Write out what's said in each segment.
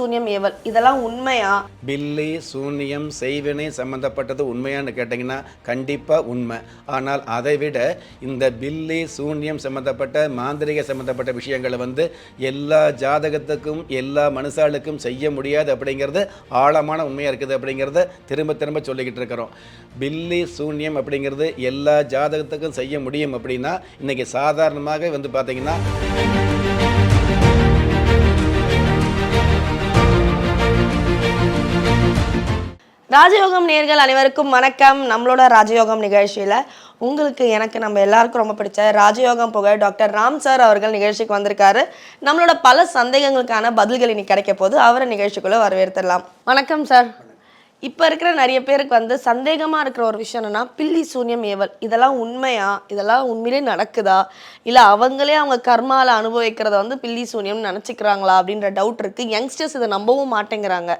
சூன்யம் ஏவல். இதெல்லாம் உண்மையா? பில்லி சூன்யம் செய்வினை சம்மந்தப்பட்டது உண்மையான்னு கேட்டிங்கன்னா கண்டிப்பாக உண்மை. ஆனால் அதை விட இந்த பில்லி சூன்யம் சம்மந்தப்பட்ட மாந்திரிக சம்மந்தப்பட்ட விஷயங்களை வந்து எல்லா ஜாதகத்துக்கும் எல்லா மனுஷாளுக்கும் செய்ய முடியாது அப்படிங்கிறது ஆழமான உண்மையாக இருக்குது அப்படிங்கிறத திரும்ப திரும்ப சொல்லிக்கிட்டு இருக்கிறோம். பில்லி சூன்யம் அப்படிங்கிறது எல்லா ஜாதகத்துக்கும் செய்ய முடியும் அப்படின்னா இன்றைக்கி சாதாரணமாக வந்து பார்த்திங்கன்னா ராஜயோகம் நேர்கள் அனைவருக்கும் வணக்கம். நம்மளோட ராஜயோகம் நிகழ்ச்சியில் உங்களுக்கு எனக்கு நம்ம எல்லாருக்கும் ரொம்ப பிடிச்ச ராஜயோகம் புகழ் டாக்டர் ராம் சார் அவர்கள் நிகழ்ச்சிக்கு வந்திருக்காரு. நம்மளோட பல சந்தேகங்களுக்கான பதில்கள் இன்னைக்கு கிடைக்க போது அவரை நிகழ்ச்சிக்குள்ளே வரவேற்றுடலாம் வணக்கம் சார். இப்போ இருக்கிற நிறைய பேருக்கு வந்து சந்தேகமாக இருக்கிற ஒரு விஷயம் என்னன்னா பில்லி சூன்யம் ஏவல். இதெல்லாம் உண்மையா? இதெல்லாம் உண்மையிலே நடக்குதா? இல்லை அவங்களே அவங்க கர்மால அனுபவிக்கிறத வந்து பில்லி சூன்யம்னு நினச்சிக்கிறாங்களா அப்படின்ற டவுட் இருக்குது யங்ஸ்டர்ஸ் இதை நம்பவும் மாட்டேங்கிறாங்க.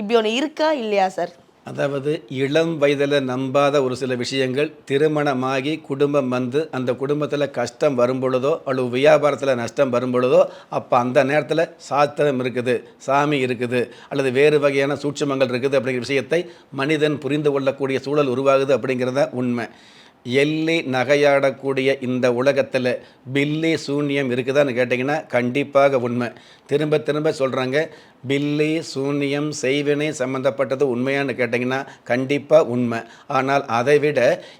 இப்படி ஒன்று இருக்கா? இல்லையா சார் அதாவது இளம் வயதில் நம்பாத ஒரு சில விஷயங்கள் திருமணமாகி குடும்பம் வந்து அந்த குடும்பத்தில் கஷ்டம் வரும்பொழுதோ அல்லது வியாபாரத்தில் நஷ்டம் வரும்பொழுதோ அப்போ அந்த நேரத்தில் சாஸ்திரம் இருக்குது சாமி இருக்குது அல்லது வேறு வகையான சூட்சுமங்கள் இருக்குது அப்படிங்கிற விஷயத்தை மனிதன் புரிந்து கொள்ளக்கூடிய சூழல் உருவாகுது அப்படிங்கிறத உண்மை. எள்ளி நகையாடக்கூடிய இந்த உலகத்தில் பில்லி சூன்யம் இருக்குதான்னு கேட்டிங்கன்னா கண்டிப்பாக உண்மை. திரும்ப திரும்ப சொல்கிறாங்க பில்லி சூன்யம் செய்வினை சம்மந்தப்பட்டது உண்மையான்னு கேட்டிங்கன்னா கண்டிப்பாக உண்மை. ஆனால் அதை விட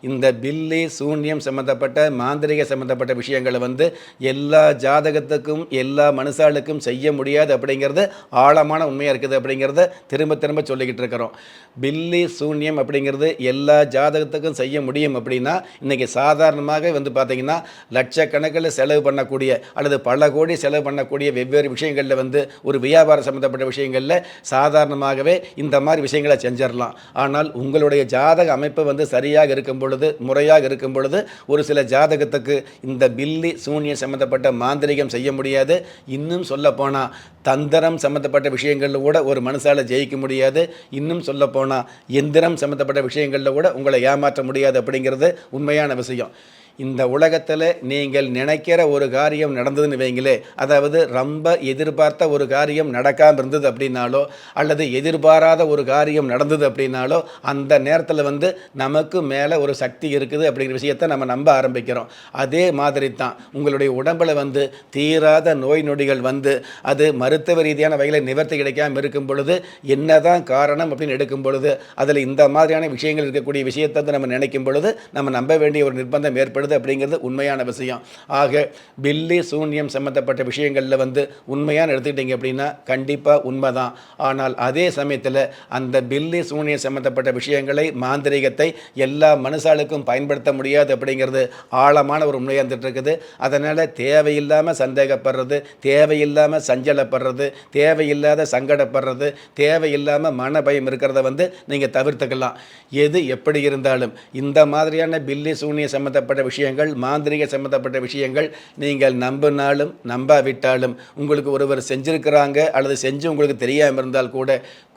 இந்த பில்லி சூன்யம் சம்மந்தப்பட்ட மாந்திரிக சம்மந்தப்பட்ட விஷயங்களை வந்து எல்லா ஜாதகத்துக்கும் எல்லா மனுஷாளுக்கும் செய்ய முடியாது அப்படிங்கிறது ஆழமான உண்மையாக இருக்குது அப்படிங்கிறத திரும்ப திரும்ப சொல்லிக்கிட்டு இருக்கிறோம். பில்லி சூன்யம் அப்படிங்கிறது எல்லா ஜாதகத்துக்கும் செய்ய முடியும் அப்படின்னா இன்றைக்கி சாதாரணமாக வந்து பார்த்திங்கன்னா லட்சக்கணக்கில் செலவு பண்ணக்கூடிய அல்லது பல கோடி செலவு பண்ணக்கூடிய வெவ்வேறு விஷயங்களில் வந்து ஒரு வியாபாரம் சம்மந்தப்பட்ட விஷயங்களில் சாதாரணமாகவே இந்த மாதிரி விஷயங்களை செஞ்சிடலாம் ஆனால் உங்களுடைய ஜாதக அமைப்பு வந்து சரியாக இருக்கும் பொழுது முறையாக இருக்கும் பொழுது ஒரு சில ஜாதகத்துக்கு இந்த பில்லி சூன்யம் சம்மந்தப்பட்ட மாந்திரிகம் செய்ய முடியாது. இன்னும் சொல்லப்போனால் தந்திரம் சம்மந்தப்பட்ட விஷயங்களில் கூட ஒரு மனசால் ஜெயிக்க முடியாது. இன்னும் சொல்லப்போனால் எந்திரம் சம்மந்தப்பட்ட விஷயங்களில் கூட உங்களை ஏமாற்ற முடியாது அப்படிங்கிறது உண்மையான விஷயம். இந்த உலகத்தில் நீங்கள் நினைக்கிற ஒரு காரியம் நடந்ததுன்னு வைங்களே அதாவது ரொம்ப எதிர்பார்த்த ஒரு காரியம் நடக்காமல் இருந்தது அப்படின்னாலோ அல்லது எதிர்பாராத ஒரு காரியம் நடந்தது அப்படின்னாலோ அந்த நேரத்தில் வந்து நமக்கு மேலே ஒரு சக்தி இருக்குது அப்படிங்கிற விஷயத்தை நம்ம நம்ப ஆரம்பிக்கிறோம். அதே மாதிரி தான் உங்களுடைய உடம்பில் வந்து தீராத நோய் நொடிகள் வந்து அது மருத்துவ ரீதியான வகையில் நிவர்த்தி கிடைக்காமல் இருக்கும் பொழுது என்னதான் காரணம் அப்படின்னு எடுக்கும் பொழுது அதில் இந்த மாதிரியான விஷயங்கள் இருக்கக்கூடிய விஷயத்தை வந்து நம்ம நினைக்கும் பொழுது நம்ம நம்ப வேண்டிய ஒரு நிர்பந்தம் ஏற்படுது. அப்படிங்கிறது உண்மையான விஷயம். ஆக பில்லி சூன்யம் சம்மந்தப்பட்ட விஷயங்களில் வந்து உண்மையான எடுத்துக்கிட்டீங்க அப்படின்னா கண்டிப்பாக உண்மைதான். ஆனால் அதே சமயத்தில் அந்த பில்லி சூன்யம் சம்மந்தப்பட்ட விஷயங்களை மாந்திரிகத்தை எல்லா மனுஷாளுக்கும் பயன்படுத்த முடியாது அப்படிங்கிறது ஆழமான ஒரு உண்மையாக இருந்துட்டு இருக்குது அதனால் தேவையில்லாமல் சந்தேகப்படுறது தேவையில்லாமல் சஞ்சலப்படுறது தேவையில்லாத சங்கடப்படுறது தேவையில்லாமல் மன பயம் இருக்கிறத வந்து நீங்கள் தவிர்த்துக்கலாம். எது எப்படி இருந்தாலும் இந்த மாதிரியான பில்லி சூன்யம் சம்மந்தப்பட்ட விஷயங்கள் மாந்திரிக சம்மந்தப்பட்ட விஷயங்கள் நீங்கள் நம்பினாலும் நம்பாவிட்டாலும் உங்களுக்கு ஒருவர் செஞ்சிருக்கிறாங்க அல்லது செஞ்சு உங்களுக்கு தெரியாமல் இருந்தால் கூட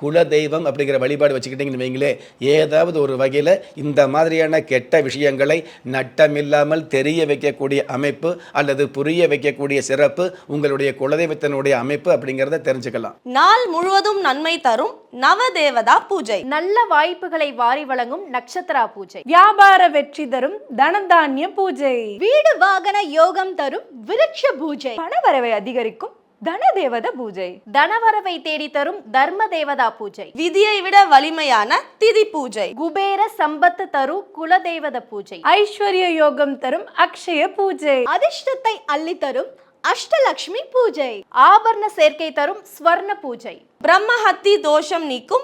குல தெய்வம் அப்படிங்கிற வழிபாடு வச்சுக்கிட்டிங்கன்னு வைங்களே ஏதாவது ஒரு வகையில் இந்த மாதிரியான கெட்ட விஷயங்களை நட்டமில்லாமல் தெரிய வைக்கக்கூடிய அமைப்பு அல்லது புரிய வைக்கக்கூடிய சிறப்பு உங்களுடைய குலதெய்வத்தினுடைய அமைப்பு அப்படிங்கிறத தெரிஞ்சுக்கலாம். நாள் முழுவதும் நன்மை தரும் நவதேவதா பூஜை. நல்ல வாய்ப்புகளை வாரி வழங்கும் நட்சத்திரா பூஜை. வியாபார வெற்றி தரும் தனதானிய பூஜை வீடு வாகன யோகம் தரும் விருட்ச பூஜை. பணவரவை அதிகரிக்கும் தனதேவத பூஜை. தனவரவை தேடி தரும் தர்ம தேவதா பூஜை. விதியை விட வலிமையான திதி பூஜை. குபேர சம்பத்து தரு குலதெய்வத பூஜை. ஐஸ்வர்ய யோகம் தரும் அக்ஷய பூஜை. அதிர்ஷ்டத்தை அள்ளி தரும் அஷ்டலக்ஷ்மி பூஜை. ஆபரண சேர்க்கை தரும் ஸ்வர்ண பூஜை. பிரம்மஹத்தி தோஷம் நீக்கும்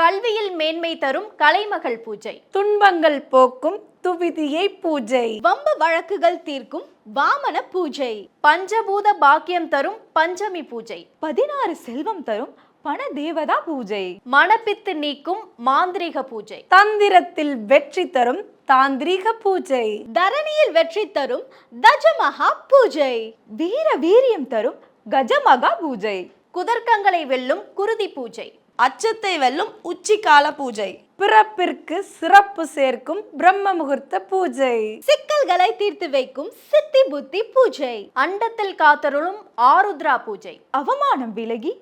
கல்வியில் மேன்மை தரும் கலைமகள் பூஜை. துன்பங்கள் போக்கும் துவிதியை பூஜை. வம்பு வழக்குகள் தீர்க்கும் வாமன பூஜை. பஞ்சபூத பாக்கியம் தரும் பஞ்சமி பூஜை. பதினாறு செல்வம் தரும் பண தேவதா பூஜை. மணப்பித்து நீக்கும் மாந்திரீக பூஜை. தந்திரத்தில் வெற்றி தரும் தாந்திரீக பூஜை. தரணியில் வெற்றி தரும் தஜமகா பூஜை. வீர வீரியம் தரும் கஜமகா பூஜை. குதர்க்கங்களை வெல்லும் குருதி பூஜை. அச்சத்தை வெல்லும் உச்சிக்கால பூஜை. பிறப்பிற்கு சிறப்பு சேர்க்கும் பிரம்ம முகூர்த்த பூஜை. சிக்கல்களை தீர்த்து வைக்கும் சித்தி புத்தி பூஜை. அண்டத்தில் காத்தருளும் ஆருத்ரா பூஜை. அவமானம் விலகி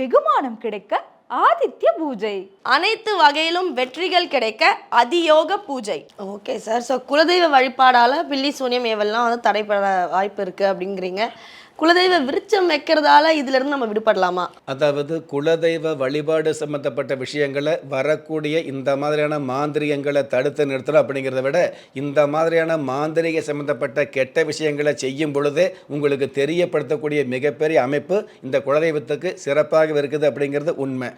வெகுமானம் கிடைக்க ஆதித்ய பூஜை. அனைத்து வகையிலும் வெற்றிகள் கிடைக்க அதியோக பூஜை. Okay sir. ஸோ குலதெய்வ வழிபாடால பில்லி சூனியம் ஏவெல்லாம் வந்து தடைபட வாய்ப்பு இருக்கு அப்படிங்கிறீங்க. குலதெய்வ விருச்சம் வைக்கிறதால இதுல இருந்து நம்ம விடுபடலாமா? அதாவது குலதெய்வ வழிபாடு சம்பந்தப்பட்ட விஷயங்களை வரக்கூடிய இந்த மாதிரியான மாந்திரியங்களை தடுத்து நிறுத்தணும் அப்படிங்கிறத விட இந்த மாதிரியான மாந்திரிக சம்பந்தப்பட்ட கெட்ட விஷயங்களை செய்யும் பொழுதே உங்களுக்கு தெரியப்படுத்தக்கூடிய மிகப்பெரிய அமைப்பு இந்த குலதெய்வத்துக்கு சிறப்பாக இருக்குது அப்படிங்கிறது உண்மை.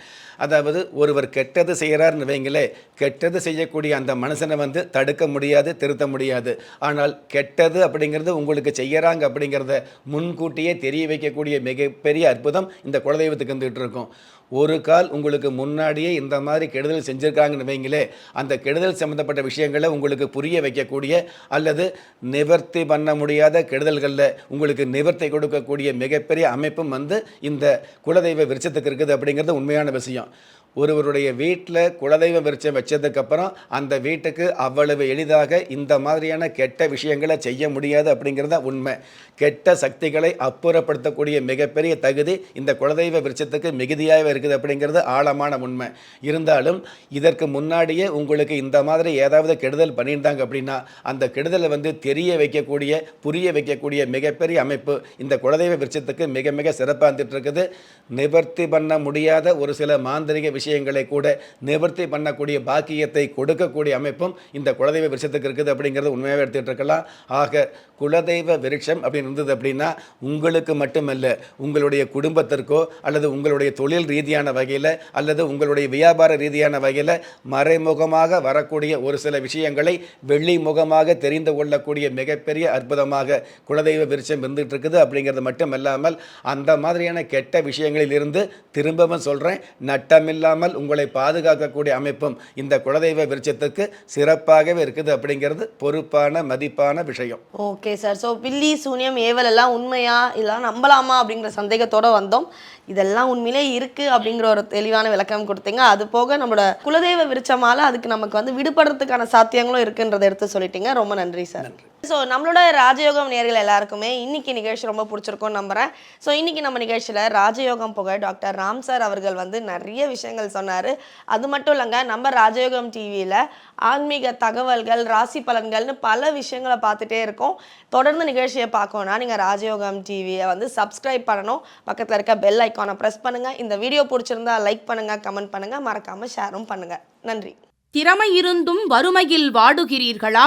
அதாவது ஒருவர் கெட்டது செய்கிறாருன்னு வைங்களே கெட்டது செய்யக்கூடிய அந்த மனுஷனை வந்து தடுக்க முடியாது திருத்த முடியாது. ஆனால் கெட்டது அப்படிங்கிறது உங்களுக்கு செய்யறாங்க அப்படிங்கிறத முன்கூட்டியே தெரிய வைக்கக்கூடிய மிகப்பெரிய அற்புதம் இந்த குலதெய்வத்துக்கு வந்துகிட்டு இருக்கும். ஒரு கால் உங்களுக்கு முன்னாடியே இந்த மாதிரி கெடுதல் செஞ்சுருக்காங்கன்னு வைங்களே அந்த கெடுதல் சம்மந்தப்பட்ட விஷயங்களை உங்களுக்கு புரிய வைக்கக்கூடிய அல்லது நிவர்த்தி பண்ண முடியாத கெடுதல்களில் உங்களுக்கு நிவர்த்தி கொடுக்கக்கூடிய மிகப்பெரிய அமைப்பும் வந்து இந்த குலதெய்வ விருட்சத்துக்கு இருக்குது அப்படிங்கிறது உண்மையான விஷயம். ஒருவருடைய வீட்டில் குலதெய்வ விருட்சம் வச்சதுக்கப்புறம் அந்த வீட்டுக்கு அவ்வளவு எளிதாக இந்த மாதிரியான கெட்ட விஷயங்களை செய்ய முடியாது அப்படிங்கிறது தான் உண்மை. கெட்ட சக்திகளை அப்புறப்படுத்தக்கூடிய மிகப்பெரிய தகுதி இந்த குலதெய்வ விருட்சத்துக்கு மிகுதியாக இருக்குது அப்படிங்கிறது ஆழமான உண்மை. இருந்தாலும் இதற்கு முன்னாடியே உங்களுக்கு இந்த மாதிரி ஏதாவது கெடுதல் பண்ணியிருந்தாங்க அப்படின்னா அந்த கெடுதலை வந்து தெரிய வைக்கக்கூடிய புரிய வைக்கக்கூடிய மிகப்பெரிய அமைப்பு இந்த குலதெய்வ விருட்சத்துக்கு மிக மிக சிறப்பாக இருந்துட்டு இருக்குது நிவர்த்தி பண்ண முடியாத ஒரு சில மாந்திரிக விஷயங்களை கூட நிவர்த்தி பண்ணக்கூடிய பாக்கியத்தை கொடுக்கக்கூடிய அமைப்பும் இந்த குலதெய்வ விருட்சத்துக்கு இருக்குது அப்படிங்கிறது உண்மையாகவே எடுத்துகிட்டு இருக்கலாம் ஆக குலதெய்வ விருட்சம் அப்படின்னு இருந்தது அப்படின்னா உங்களுக்கு மட்டுமல்ல உங்களுடைய குடும்பத்திற்கோ அல்லது உங்களுடைய தொழில் ரீதியான வகையில் அல்லது உங்களுடைய வியாபார ரீதியான வகையில் மறைமுகமாக வரக்கூடிய ஒரு சில விஷயங்களை வெள்ளி முகமாக தெரிந்து கொள்ளக்கூடிய மிகப்பெரிய அற்புதமாக குலதெய்வ விருட்சம் இருந்துகிட்டு இருக்குது அப்படிங்கிறது மட்டும் இல்லாமல் அந்த மாதிரியான கெட்ட விஷயங்களில் இருந்து திரும்பவும் சொல்கிறேன் நட்டமில்லாமல் உங்களை பாதுகாக்கக்கூடிய அமைப்பும் இந்த குலதெய்வ விருட்சத்துக்கு சிறப்பாகவே இருக்குது அப்படிங்கிறது பொறுப்பான மதிப்பான விஷயம். Okay sir. ஸோ பில்லி சூனியம் ஏவல் எல்லாம் உண்மையா இதெல்லாம் நம்பலாமா அப்படிங்கிற சந்தேகத்தோடு வந்தோம். இதெல்லாம் உண்மையிலே இருக்கு அப்படிங்கிற ஒரு தெளிவான விளக்கம் கொடுத்தீங்க. அது போக நம்மளோட குலதெய்வ விருச்சமால அதுக்கு நமக்கு வந்து விடுபடுறதுக்கான சாத்தியங்களும் இருக்குன்றதை எடுத்து சொல்லிட்டீங்க. ரொம்ப நன்றி சார். ஸோ நம்மளோட ராஜயோகம் நேர்கள் எல்லாருக்குமே இன்னைக்கு நிகழ்ச்சி ரொம்ப பிடிச்சிருக்கும்னு நம்புறேன். ஸோ இன்னைக்கு நம்ம நிகழ்ச்சியில் ராஜயோகம் புகழ் டாக்டர் ராம் சார் அவர்கள் வந்து நிறைய விஷயங்கள் சொன்னார். அது மட்டும் இல்லைங்க நம்ம ராஜயோகம் டிவியில் ஆன்மீக தகவல்கள் ராசி பலன்கள்னு பல விஷயங்களை பார்த்துட்டே இருக்கோம். தொடர்ந்து நிகழ்ச்சியை பார்க்கணும்னா நீங்கள் ராஜயோகம் டிவியை வந்து சப்ஸ்கிரைப் பண்ணணும். பக்கத்தில் இருக்க பெல் ஐக்கானை ப்ரெஸ் பண்ணுங்கள் இந்த வீடியோ பிடிச்சிருந்தா லைக் பண்ணுங்கள் கமெண்ட் பண்ணுங்கள் மறக்காமல் ஷேரும் பண்ணுங்கள் நன்றி. திறமை இருந்தும் வறுமையில் வாடுகிறீர்களா?